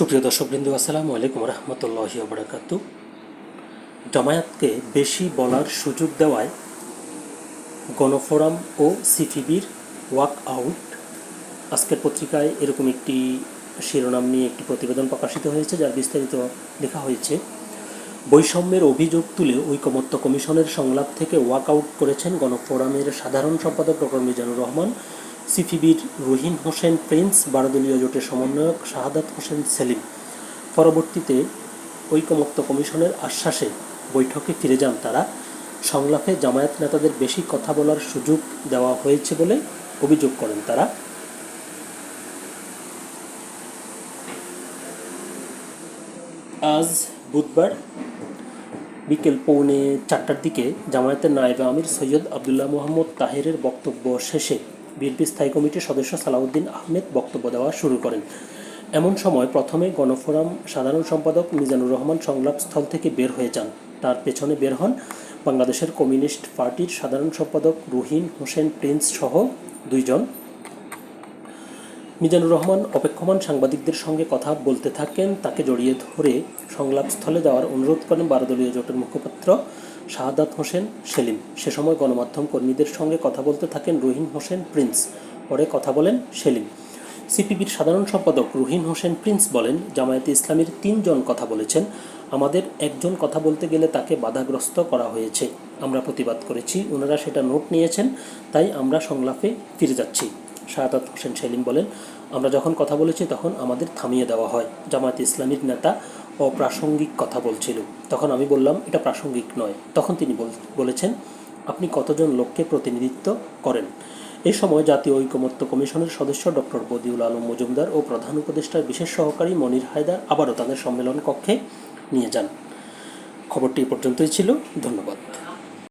সুপ্রিয় দর্শকবৃন্দ, আসসালামু আলাইকুম রহমতুল্লাহি বারাকাতু। জামায়াতকে বেশি বলার সুযোগ দেওয়ায় গণফোরাম ও সিফিবির ওয়াক আউট। আজকের পত্রিকায় এরকম একটি শিরোনাম নিয়ে একটি প্রতিবেদন প্রকাশিত হয়েছে, যার বিস্তারিত লেখা হয়েছে, বৈষম্যের অভিযোগ তুলে ঐকমত্য কমিশনের সংলাপ থেকে ওয়াক আউট করেছেন গণফোরামের সাধারণ সম্পাদক ডক্টর মিজানুর রহমান। সিফিবির রহিম হোসেন প্রিন্স, বারদলীয় জোটের সমন্বয়ক শাহাদাত হোসেন সেলিম। পরবর্তীতে ঐকমত্য কমিশনের আশ্বাসে বৈঠকে ফিরে যান তারা। সংলাপে জামায়াত নেতাদের বেশি কথা বলার সুযোগ দেওয়া হয়েছে বলে অভিযোগ করেন তারা। আজ বুধবার বিকেল পৌনে চারটার দিকে জামায়াতের নায়েবে আমির সৈয়দ আবদুল্লাহ মোহাম্মদ তাহেরের বক্তব্য শেষে বিএনপি স্থায়ী কমিটির সদস্য সালাউদ্দিন আহমেদ বক্তব্য দেওয়া শুরু করেন। এমন সময় প্রথমে গণফোরাম সাধারণ সম্পাদক মিজানুর রহমান সংলাপস্থল থেকে বের হয়ে যান। তার পেছনে বের হন বাংলাদেশের কমিউনিস্ট পার্টির সাধারণ সম্পাদক রুহিন হোসেন প্রিন্স সহ দুইজন। মিজানুর রহমান অপেক্ষমান সাংবাদিকদের সঙ্গে কথা বলতে থাকেন, তাকে জড়িয়ে ধরে সংলাপস্থলে যাওয়ার অনুরোধ করেন বারোদলীয় জোটের মুখপাত্র শাহাদাত হোসেন সেলিম। সে সময় গণমাধ্যম কর্মীদের সঙ্গে কথা বলতে থাকেন রহিম হোসেন প্রিন্স। পরে কথা বলেন সেলিম। সিপিবির সাধারণ সম্পাদক রুহিন হোসেন প্রিন্স বলেন, জামায়াতে ইসলামীর তিনজন কথা বলেছেন। আমাদের একজন কথা বলতে গেলে তাকে বাধাগ্রস্ত করা হয়েছে। আমরা প্রতিবাদ করেছি ওনারা সেটা নোট নিয়েছেন, তাই আমরা সংলাপে ফিরে যাচ্ছি। শাহাদাত হোসেন সেলিম বলেন, আমরা যখন কথা বলেছি তখন আমাদের থামিয়ে দেওয়া হয়। জামায়াত ইসলামীর নেতা অপ্রাসঙ্গিক কথা বলছিল। তখন আমি বললাম, এটা প্রাসঙ্গিক নয়। তখন তিনি বল- বলেছেন, আপনি কতজন লোককে প্রতিনিধিত্ব করেন? এই সময় জাতীয় ঐকমত্য কমিশনের সদস্য ডক্টর বদিউল আলম মজুমদার ও প্রধান উপদেষ্টার বিশেষ সহকারী মনির হায়দার আবারও তাদের সম্মেলন কক্ষে নিয়ে যান। খবরটি এ পর্যন্তই ছিল। ধন্যবাদ।